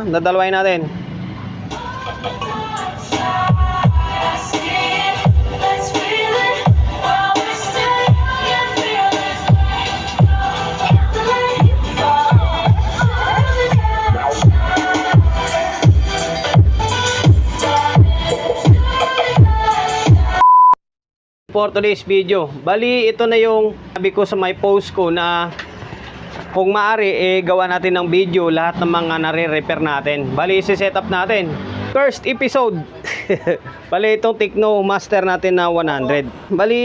Dadalawin natin. For today's video. Bali, ito na yung sabi ko sa my post ko na kung maaari, eh, gawa natin ng video lahat ng mga nare-repair natin. Bali, isi-set up natin. First episode. Bali, itong Techno Master natin na 100. Bali,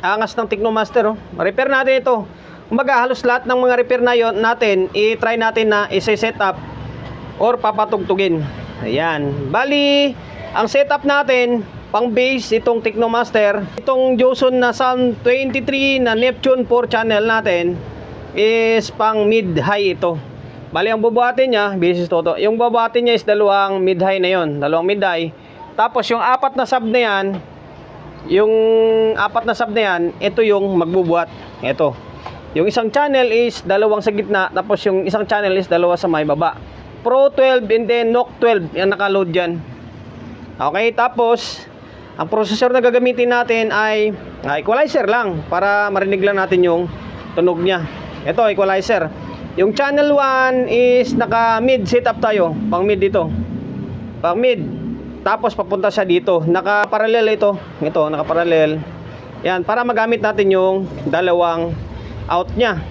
angas ng Techno Master. Oh. Repair natin ito. Kumbaga, halos lahat ng mga repair na yon natin, i-try natin na isi-set up or papatugtugin. Ayan. Bali, ang setup natin, pang base itong Technomaster, itong Joson na Sound 23 na Neptune 4 channel natin is pang mid-high ito. Bali, ang bubuhatin niya, basis toto, yung bubuhatin niya is dalawang mid-high na yon, dalawang mid-high. Tapos yung apat na sub na yan, yung apat na sub na yan, ito yung magbubuhat. Ito. Yung isang channel is dalawang sa gitna, tapos yung isang channel is dalawa sa may baba. Pro 12 and then NOC 12 yung nakaload dyan. Okay, tapos ang processor na gagamitin natin ay ah, equalizer lang para marinig lang natin yung tunog niya. Ito, equalizer. Yung channel 1 is naka mid setup tayo, pang mid dito. Pang mid. Tapos papunta siya dito. Naka parallel ito. Ito, naka parallel. Yan, para magamit natin yung dalawang out niya.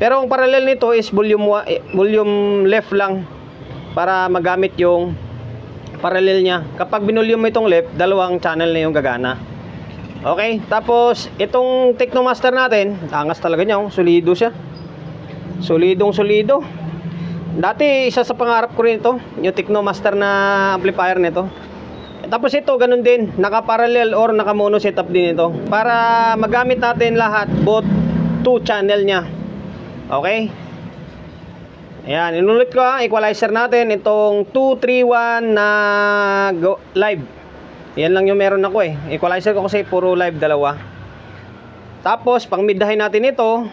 Pero ang parallel nito is volume eh, volume left lang para magamit yung parallel niya. Kapag binulyum mo itong left, dalawang channel na yung gagana. Okay, tapos itong Technomaster natin, angas talaga niya, oh. solido siya. Solidong solido. Dati isa sa pangarap ko rin ito, yung Technomaster na amplifier nito. Tapos ito, ganun din, naka-parallel or naka-mono setup din ito. Para magamit natin lahat, both two channel niya. Okay? Ayan, inulit ko ha, equalizer natin, itong 231 na go, live. Yan lang yung meron ako eh. Equalizer ko kasi puro live dalawa. Tapos, pang mid-high natin ito,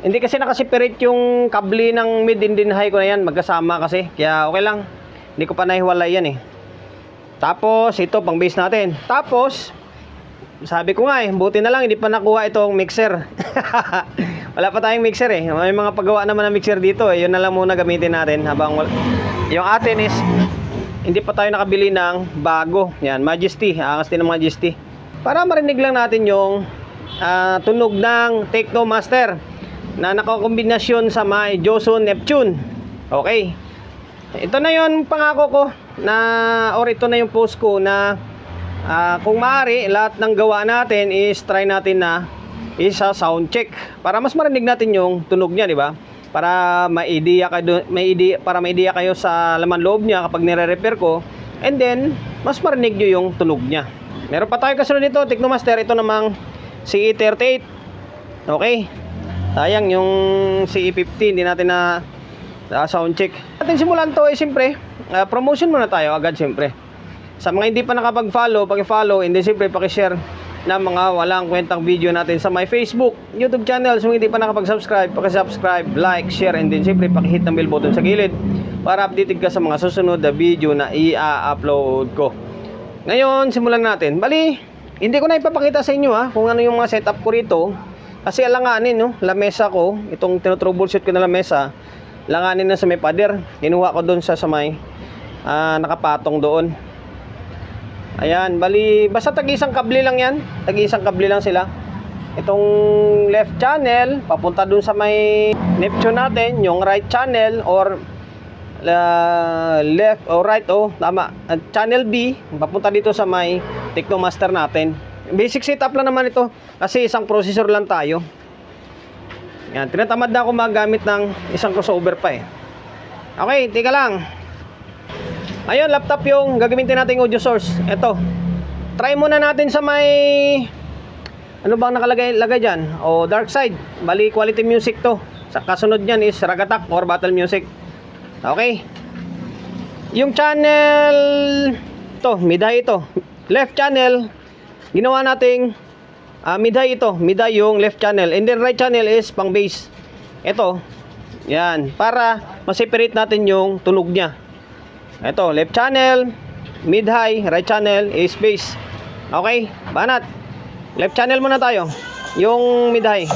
hindi kasi nakaseparate yung kable ng mid and then high ko na yan, magkasama kasi. Kaya okay lang, hindi ko pa nahiwalay yan eh. Tapos, ito pang base natin. Tapos, sabi ko nga eh, buti na lang hindi pa nakuha itong mixer. Wala pa tayong mixer eh. May mga paggawa naman ng mixer dito eh. Yun na lang muna gamitin natin habang wal- yung atin is hindi pa tayo nakabili ng bago. Yan, Majesty. Angas din ng Majesty. Para marinig lang natin yung ah, tunog ng Techno Master na nakakombinasyon sa may Joson Neptune. Okay. Ito na yon pangako ko na or ito na yung post ko na Ah, kung maaari, lahat ng gawa natin is try natin na isa sound check para mas marinig natin yung tunog niya, di ba? Para ma-idea kayo, may idea, para ma-idea kayo sa laman loob niya kapag nire-repair ko. And then, mas marinig niyo yung tunog niya. Meron pa tayo kasunod nito, Technomaster, ito namang CE38. Okay. Sayang yung CE50, hindi natin na na sound check. Atin simulan to eh siyempre, ah, promotion muna tayo agad siyempre. Sa mga hindi pa nakapag-follow, paki-follow and then siyempre paki-share ng mga walang kwentang video natin sa my Facebook, YouTube channel. So hindi pa nakapag-subscribe, paki-subscribe, like, share and then siyempre paki-hit ng bell button sa gilid para updated ka sa mga susunod na video na i-upload ko. Ngayon, simulan natin. Bali, hindi ko na ipapakita sa inyo ha kung ano yung mga setup ko rito. Kasi alanganin, no, lamesa ko, itong tinotroubleshoot ko na lamesa, langanin na sa may pader. Kinuha ko doon sa sa may ah, nakapatong doon. Ayan, bali, basta tag-isang kable lang yan. Tag-isang kable lang sila. Itong left channel, papunta dun sa may Neptune natin, yung right channel or uh, left or right, oh, tama. At channel B, papunta dito sa may Technomaster natin. Basic setup lang naman ito kasi isang processor lang tayo. Yan, tinatamad na ako magamit ng isang crossover pa eh. Okay, tika lang. Ayun, laptop yung gagamitin nating audio source. Ito. Try muna natin sa may ano bang nakalagay lagay diyan? O dark side. Bali quality music to. Sa kasunod niyan is ragatak or battle music. Okay. Yung channel to, midhay ito. Left channel ginawa nating ah, midhay ito. Midhay yung left channel and then right channel is pang bass. Ito. Yan, para ma-separate natin yung tunog niya. Ito, left channel, mid-high, right channel, is bass. Okay, banat. Left channel muna tayo. Yung mid-high.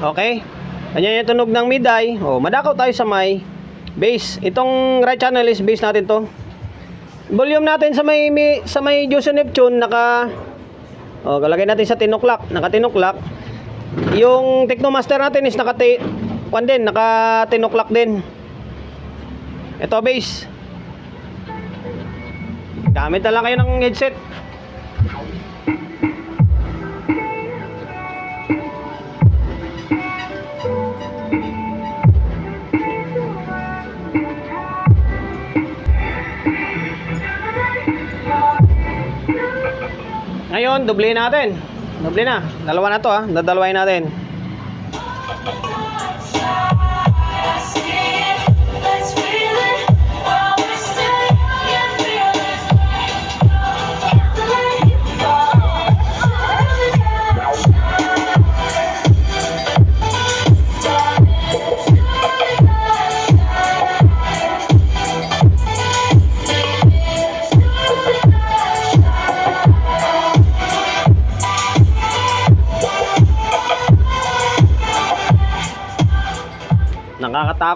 Okay? Ganyan yung tunog ng mid-high. Oh, madakaw tayo sa may bass. Itong right channel is bass natin to. Volume natin sa may, may sa may Joso Neptune naka Oh, kalagay natin sa tinuklak, naka tinuklak. Yung Technomaster natin is naka kwan din, naka tinuklak din. Ito bass. Gamit na lang kayo ng headset. Ngayon, doble natin. Doble na. Dalawa na to ha. Dadalawain natin.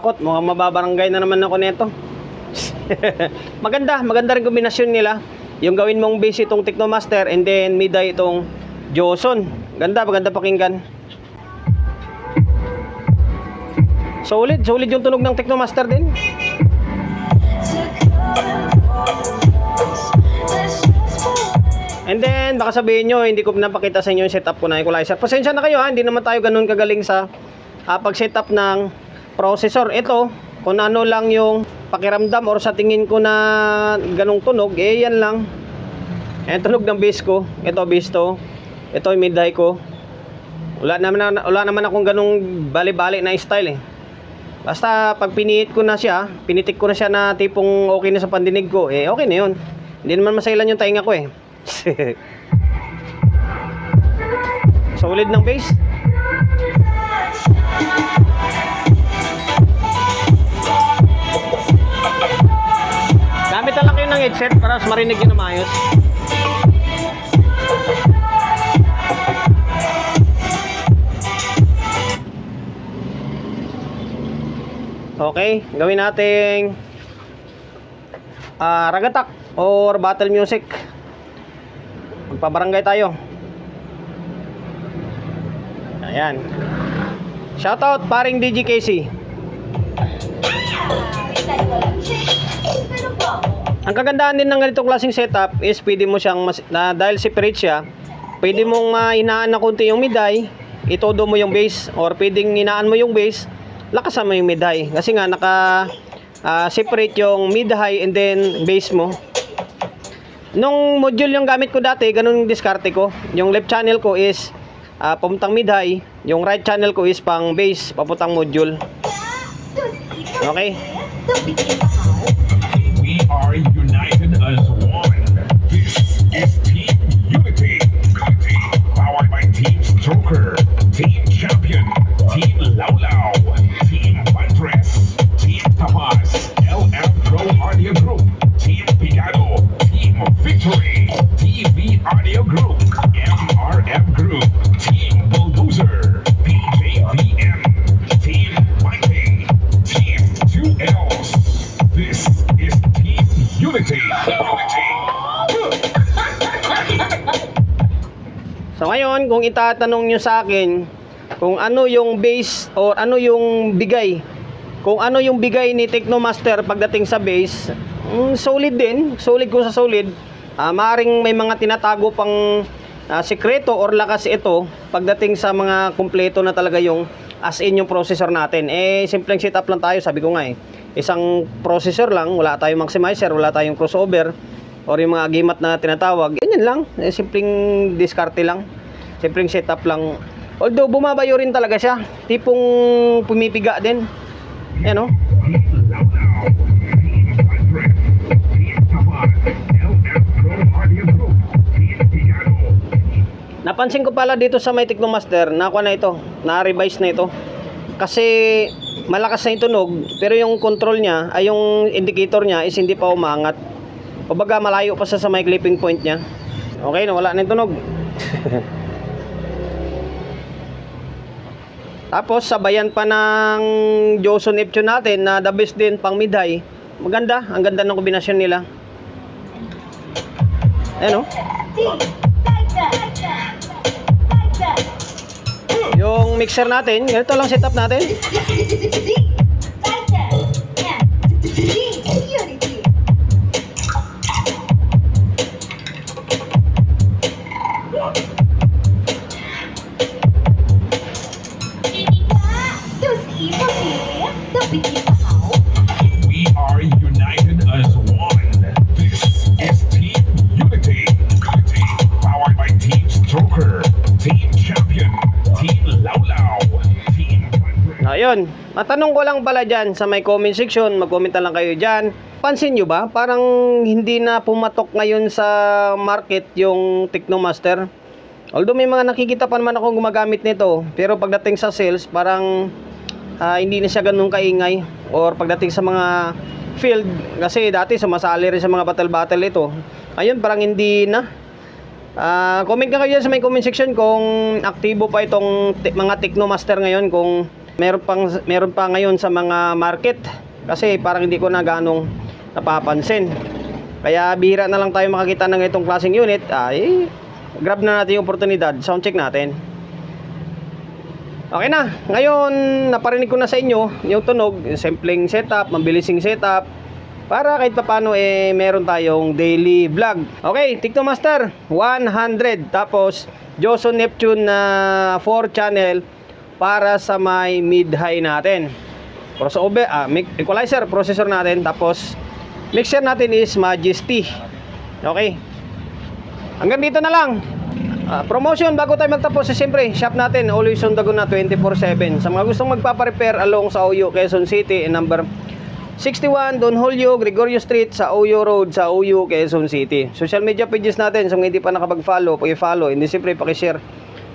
Nakakatakot. Mukhang mababarangay na naman ako nito. maganda. Maganda rin kombinasyon nila. Yung gawin mong bass itong Technomaster and then miday itong Joson. Ganda. Maganda pakinggan. Solid. Solid yung tunog ng Technomaster din. And then, baka sabihin nyo, hindi ko napakita sa inyo yung setup ko na equalizer. Pasensya na kayo ha, hindi naman tayo ganun kagaling sa ah, pag-setup ng processor. Ito, kung ano lang yung pakiramdam or sa tingin ko na ganong tunog, eh yan lang. Yan tunog ng bass ko. Ito bass to. Ito yung mid-high ko. Wala naman, wala naman akong ganong bali-bali na style eh. Basta pag piniit ko na siya, pinitik ko na siya na tipong okay na sa pandinig ko, eh okay na yun. Hindi naman masailan yung tainga ko eh. Solid ng bass. Headset para mas marinig yun na maayos. Okay, gawin nating ah, ragatak or battle music. Magpabarangay tayo. Ayan. Shoutout paring DJ Casey. Ang kagandahan din ng ganitong klaseng setup is pwede mo siyang mas, na dahil separate siya, pwede mong mainaan na konti yung miday, itodo mo yung bass or pwedeng inaan mo yung bass, lakasan mo yung mid-high. Kasi nga naka ah, separate yung mid-high and then bass mo. Nung module yung gamit ko dati, ganun yung diskarte ko. Yung left channel ko is ah, papuntang mid-high, yung right channel ko is pang bass, papuntang module. Okay? So ngayon, kung itatanong nyo sa akin kung ano yung base or ano yung bigay, kung ano yung bigay ni Technomaster pagdating sa base, mm, solid din, solid ko sa solid. Ah, maaring may mga tinatago pang ah, sikreto or lakas ito pagdating sa mga kumpleto na talaga yung as in yung processor natin. Eh, simpleng setup lang tayo, sabi ko nga eh. Isang processor lang, wala tayong maximizer, wala tayong crossover, or yung mga agimat na tinatawag, ganyan lang. Eh, simpleng diskarte lang. Simpleng setup lang. Although bumabayo rin talaga siya. Tipong pumipiga din. Ayan oh. Team Tigano. Napansin ko pala dito sa may Technomaster, nakuha na ito, na-revise na ito. Kasi malakas na yung tunog, pero yung control niya, ay yung indicator niya is hindi pa umangat. Kumbaga malayo pa sa sa may clipping point niya. Okay, nawala na yung tunog. Tapos sabayan pa ng Joson Epson natin na the best din pang mid-high. Maganda, ang ganda ng kombinasyon nila. Ayan oh. Yung mixer natin, ganito lang setup natin. Matanong ko lang pala dyan sa may comment section, mag-comment lang kayo dyan. Pansin nyo ba, parang hindi na pumatok ngayon sa market yung Technomaster. Although may mga nakikita pa naman ako gumagamit nito, pero pagdating sa sales, parang ah, hindi na siya ganun kaingay. Or pagdating sa mga field, kasi dati sumasali rin sa mga battle-battle ito. Ayun, parang hindi na. Ah, comment ka kayo sa may comment section kung aktibo pa itong mga Technomaster ngayon kung meron pang meron pa ngayon sa mga market kasi parang hindi ko na ganong napapansin. Kaya bihira na lang tayo makakita ng itong klaseng unit. Ay, grab na natin yung oportunidad. Sound check natin. Okay na. Ngayon, naparinig ko na sa inyo yung tunog, yung simpleng setup, mabilising setup, para kahit papano eh meron tayong daily vlog. Okay, TikTok Master 100 tapos Joson Neptune na 4 channel para sa may mid-high natin. Crossover, ah, equalizer, processor natin tapos mixer natin is Majesty. Okay. Hanggang dito na lang. Ah, promotion bago tayo magtapos eh, siyempre shop natin always on the go na 24/7 sa mga gustong magpapa-repair along sa Oyo Quezon City eh, number 61 Don Julio Gregorio Street sa Oyo Road sa Oyo Quezon City social media pages natin sa mga hindi pa nakapag-follow paki-follow hindi siyempre paki-share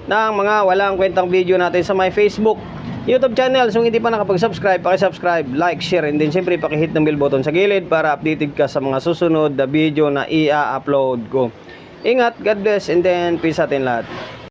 ng mga walang kwentang video natin sa my Facebook YouTube channel so hindi pa nakapag-subscribe paki-subscribe like share and then siyempre paki-hit ng bell button sa gilid para updated ka sa mga susunod na video na i-upload ko Ingat, God bless, and then peace atin lahat.